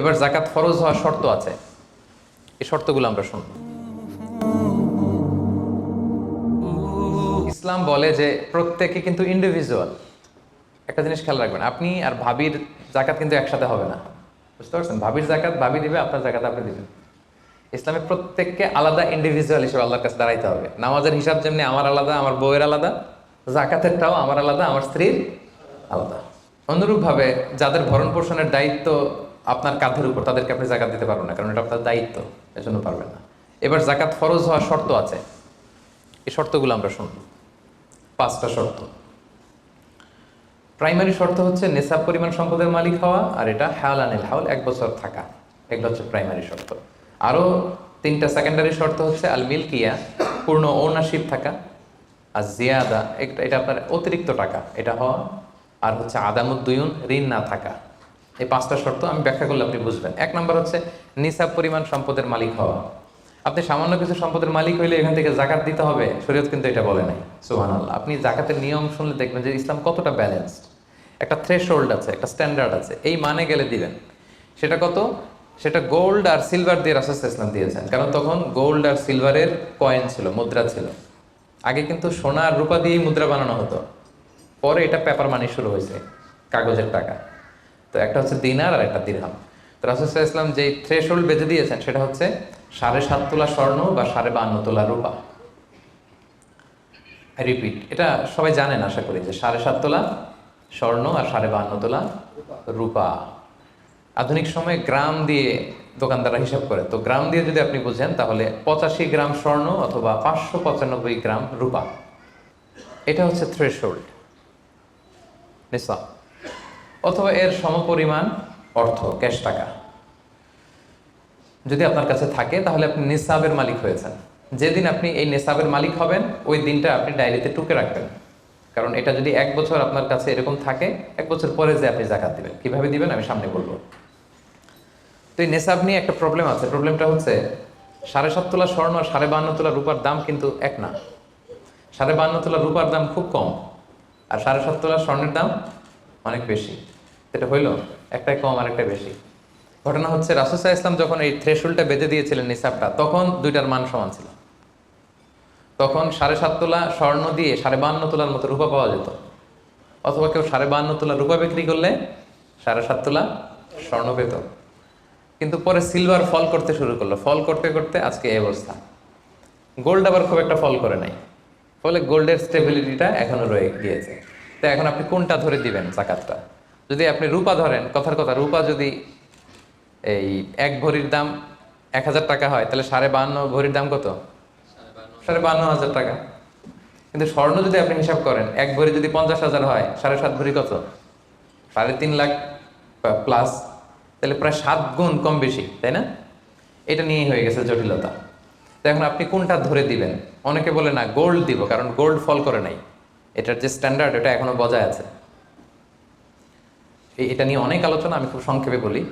এবার জাকাত ফরজ হওয়ার শর্ত আছে। এই শর্তগুলো আমরা শুনব। ইসলাম বলে যে প্রত্যেকে কিন্তু ইন্ডিভিজুয়াল একটা জিনিস খেয়াল রাখবেন, আপনি আর ভাবির জাকাত কিন্তু একসাথে হবে না। বুঝতে পারছেন? ভাবির জাকাত ভাবি দিবে, আপনার জাকাত আপনি দিবেন। ইসলামে প্রত্যেককে আলাদা ইন্ডিভিজুয়াল হিসেবে আল্লাহর কাছে দাঁড়াইতে হবে। নামাজের হিসাব যেমনি আমার আলাদা, আমার বউয়ের আলাদা জাকাতেরটাও আমার আলাদা, আমার স্ত্রীর আলাদা। অনুরূপভাবে যাদের ভরণ পোষণের দায়িত্ব আপনার কাঁধের উপর তাদেরকে আপনি জাকাত দিতে পারবেন না, কারণ এটা আপনার দায়িত্ব, এজন্য পারবেন না। এবার জাকাত ফরজ হওয়ার শর্ত আছে। এই শর্তগুলো আমরা শুনব। পাঁচটা শর্ত। প্রাইমারি শর্ত হচ্ছে নেশাব পরিমাণ সম্পদের মালিক হওয়া, আর এটা হাল আনিল হাউল, এক বছর থাকা। এগুলো হচ্ছে প্রাইমারি শর্ত। আরও তিনটা সেকেন্ডারি শর্ত হচ্ছে আল মিল্কিয়া, পূর্ণ ওনারশিপ থাকা, আর জিয়াদা এটা আপনার অতিরিক্ত টাকা। এটা হওয়া, আর হচ্ছে আদামুদ্দুয়ুন, ঋণ না থাকা। এই পাঁচটা শর্ত আমি ব্যাখ্যা করলে আপনি বুঝবেন। এক নম্বর হচ্ছে নিসাব পরিমাণ সম্পদের মালিক হওয়া। আপনি সামান্য কিছু সম্পদের মালিক হইলে এখান থেকে জাকাত দিতে হবে, শরীয়ত কিন্তু এটা বলে নাই। সুহান আল্লাহ আপনি জাকাতের নিয়ম শুনলে দেখবেন যে ইসলাম কতটা ব্যালেন্সড একটা থ্রেশ আছে, একটা স্ট্যান্ডার্ড আছে, এই মানে গেলে দিবেন। সেটা কত? সেটা গোল্ড আর সিলভার দিয়ে রাসুল ইসলাম দিয়েছেন। কারণ তখন গোল্ড আর সিলভারের কয়েন ছিল, মুদ্রা ছিল। আগে কিন্তু সোনা আর রূপা দিয়েই মুদ্রা বানানো হতো। পরে এটা পেপার মানি শুরু হয়েছে, কাগজের টাকা। তো একটা হচ্ছে দিনার আর একটা দিরহাম। তো রাসুসাহ ইসলাম যে থ্রেশ হোল্ড বেঁধে দিয়েছেন সেটা হচ্ছে সাড়ে সাত তোলা স্বর্ণ বা সাড়ে বান্ন তোলা রূপা। রিপিট এটা সবাই জানেন আশা করি যে সাড়ে সাত তোলা স্বর্ণ আর সাড়ে বান্ন তোলা রূপা। আধুনিক সময়ে গ্রাম দিয়ে দোকানদাররা হিসাব করে। তো গ্রাম দিয়ে যদি আপনি বুঝেন, তাহলে পঁচাশি গ্রাম স্বর্ণ অথবা পাঁচশো পঁচানব্বই গ্রাম রূপা। এটা হচ্ছে থ্রেশ হোল্ড নিসাব। অথবা এর সমপরিমাণ অর্থ, ক্যাশ টাকা। যদি আপনার কাছে থাকে, তাহলে আপনি নিসাবের মালিক হয়েছেন। যেদিন আপনি এই নিসাবের মালিক হবেন, ওই দিনটা আপনি ডায়েরিতে টুকে রাখবেন। কারণ এটা যদি এক বছর আপনার কাছে এরকম থাকে, এক বছর পরে যে আপনি জাকাত দিবেন। কীভাবে দিবেন, আমি সামনে বলব। তো এই নেশাব নিয়ে একটা প্রবলেম আছে। প্রবলেমটা হচ্ছে, সাড়ে সাত তোলা স্বর্ণ আর সাড়ে বান্ন তোলা রূপার দাম কিন্তু এক না। সাড়ে বান্ন তোলা রূপার দাম খুব কম। আর সাড়ে সাত তোলা স্বর্ণের দাম অনেক বেশি। এটা হইল, একটাই কম আর একটা বেশি। ঘটনা হচ্ছে রাসুসাহ ইসলাম যখন এই থ্রেশুলটা বেঁধে দিয়েছিলেন নিসাবটা, তখন দুইটার মান সমান ছিল। তখন সাড়ে সাত তোলা স্বর্ণ দিয়ে সাড়ে বান্ন তোলার মতো রূপা পাওয়া যেত। অথবা কেউ সাড়ে বান্ন তোলা রূপা বিক্রি করলে সাড়ে সাত তোলা স্বর্ণ পেত। কিন্তু পরে সিলভার ফল করতে শুরু করল। ফল করতে করতে আজকে এই অবস্থা। গোল্ড আবার খুব একটা ফল করে নাই। ফলে গোল্ডের স্টেবিলিটিটা এখনও রয়ে গিয়েছে। তো এখন আপনি কোনটা ধরে দিবেন জাকাতটা? যদি আপনি রূপা ধরেন, কথার কথা, রূপা যদি এই এক ভরির দাম এক হাজার টাকা হয়, তাহলে সাড়ে বান্ন ভরির দাম কত? সাড়ে বান্ন হাজার টাকা। কিন্তু স্বর্ণ যদি আপনি হিসাব করেন, এক ভরি যদি পঞ্চাশ হাজার হয়, সাড়ে সাত ভরি কত? সাড়ে তিন লাখ প্লাস তাহলে প্রায় সাত গুণ কম বেশি, তাই না? এটা নিয়েই হয়ে গেছে জটিলতা। তো এখন আপনি কোনটা ধরে দিবেন? অনেকে বলে না গোল্ড দিব, কারণ গোল্ড ফল করে নাই। এটার যে স্ট্যান্ডার্ড এটা এখনও বজায় আছে। এটা নিয়ে অনেক আলোচনা আমি খুব সংক্ষেপে বলি।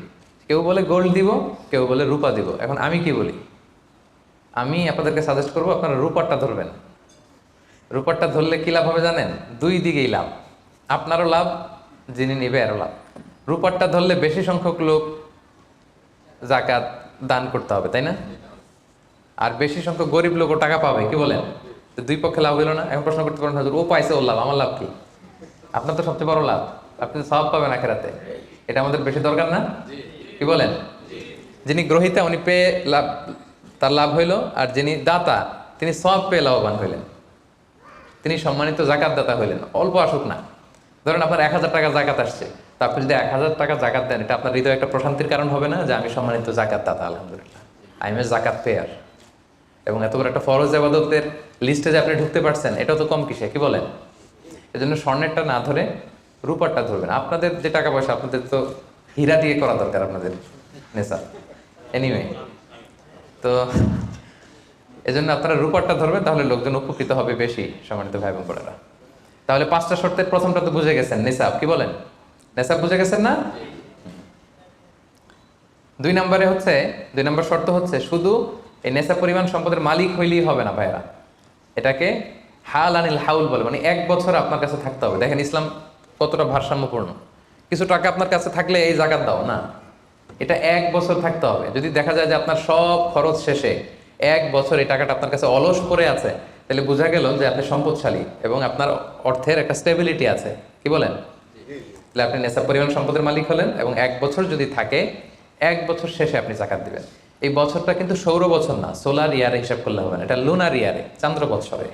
কেউ বলে গোল্ড দিব, কেউ বলে রূপা দিব। এখন আমি কি বলি? আমি আপনাদেরকে সাজেস্ট করব, আপনারা রূপারটা ধরবেন। রূপারটা ধরলে কী লাভ হবে জানেন? দুই দিকেই লাভ। আপনারও লাভ, যিনি নেবে আরও লাভ। রূপারটা ধরলে বেশি সংখ্যক লোক জাকাত দান করতে হবে, তাই না? আর বেশি সংখ্যক গরিব লোকও টাকা পাবে, কি বলেন? দুই পক্ষে লাভ হলো না। এখন প্রশ্ন করতে পারেন হুজুর, ও পাইছে ওর লাভ আমার লাভ কি? আপনার তো সবচেয়ে বড় লাভ আপনি সব পাবেন আখেরাতে। এটা আমাদের বেশি দরকার না? কি বলেন? যিনি গ্রহিতা উনি পেয়ে লাভ তার লাভ হইল আর যিনি দাতা তিনি সব পেয়ে লাভবান হইলেন। তিনি সম্মানিত জাকাত দাতা হইলেন অল্প আসুক না। ধরেন আপনার এক হাজার টাকা জাকাত আসছে তো আপনি যদি এক হাজার টাকা জাকাত দেন এটা আপনার হৃদয় একটা প্রশান্তির কারণ হবে না যে আমি সম্মানিত জাকাত দাতা আলহামদুলিল্লাহ। আই এম এ জাকাত পেয়ার। এবং এত বড় একটা ফরজ আবাদতের লিস্টে যে আপনি ঢুকতে পারছেন, এটাও তো কম কিসে, কি বলেন? এজন্য স্বর্ণেরটা না ধরে রূপারটা ধরবেন। আপনাদের যে টাকা পয়সা, আপনাদের তো হীরা দিয়ে করা দরকার আপনাদের নেশা। এনিওয়ে তো এজন্য আপনারা রূপারটা ধরবেন, তাহলে লোকজন উপকৃত হবে বেশি, সম্মানিত ভাই বোনেরা। তাহলে পাঁচটা শর্তের প্রথমটা তো বুঝে গেছেন, নেশাব, কি বলেন? নেশাব বুঝে গেছেন না? দুই নম্বরে হচ্ছে, দুই নম্বর শর্ত হচ্ছে শুধু এই নেশা পরিমাণ সম্পদের মালিক হইলেই হবে না ভাইরা এটাকে হাল আনিল হাউল বলে মানে এক বছর আপনার কাছে থাকতে হবে। দেখেন ইসলাম কতটা ভারসাম্যপূর্ণ। কিছু টাকা আপনার কাছে থাকলে এই জাকাত দাও, না। এটা এক বছর থাকতে হবে। যদি দেখা যায় যে আপনার সব খরচ শেষে এক বছর এই টাকাটা আপনার কাছে অলস পড়ে আছে, তাহলে বোঝা গেল যে আপনি সম্পদশালী এবং আপনার অর্থের একটা স্টেবিলিটি আছে। কি বলেন? তাহলে আপনি নেশা পরিমাণ সম্পদের মালিক হলেন এবং এক বছর যদি থাকে, এক বছর শেষে আপনি জাকাত দিবেন। এই বছরটা কিন্তু সৌর বছর না সোলার ইয়ারে হিসাব করলে হবে না, এটা লুনার ইয়ারে চান্দ্র বছরে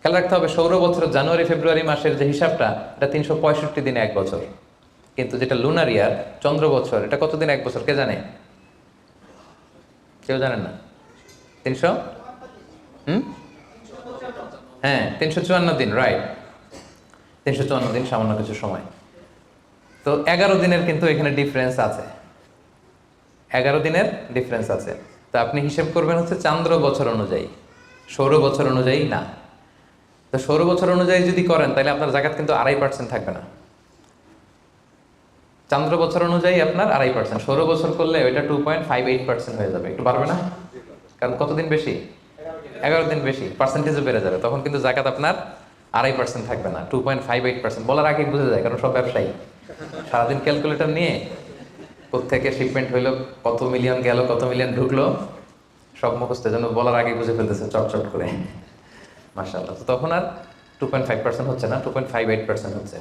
খেয়াল রাখতে হবে, সৌর বছর জানুয়ারি, ফেব্রুয়ারি মাসের যে হিসাবটা, এটা তিনশো পঁয়ষট্টি দিনে এক বছর। কিন্তু যেটা লুনার ইয়ার চন্দ্র বছর এটা কতদিন এক বছর, কে জানে? কেউ জানেন না? তিনশো? হুম? হ্যাঁ তিনশো চুয়ান্ন দিন রাইট তিনশো চুয়ান্ন দিন সামান্য কিছু সময়। তো এগারো দিনের কিন্তু এখানে ডিফারেন্স আছে। এগারো দিনের ডিফারেন্স আছে। তো আপনি হিসেব করবেন হচ্ছে চান্দ্র বছর অনুযায়ী। সৌর বছর অনুযায়ী না। তো সৌর বছর অনুযায়ী যদি করেন, তাহলে আপনার জাকাত কিন্তু আড়াই পার্সেন্ট থাকবে না। চান্দ্র বছর অনুযায়ী আপনার আড়াই পার্সেন্ট সৌর বছর করলে ওইটা two point five eight percent হয়ে যাবে। একটু পারবে না? কারণ কতদিন বেশি? এগারো দিন বেশি। পার্সেন্টেজও বেড়ে যাবে। তখন কিন্তু জাকাত আপনার আড়াই পার্সেন্ট থাকবে না। Two point five eight percent বলার আগে বুঝে যায়, কারণ সব ব্যবসায়ী। সারাদিন ক্যালকুলেটর নিয়ে কোথেকে শিপমেন্ট হইল কত মিলিয়ন গেল, কত মিলিয়ন ঢুকলো। সব মুখস্থ, যেন বলার আগে বুঝে ফেলতেছে, চটচট করে। মাসাল্লাহ তো তখন আর টু পয়েন্ট ফাইভ পার্সেন্ট হচ্ছে না two point five eight percent হচ্ছে।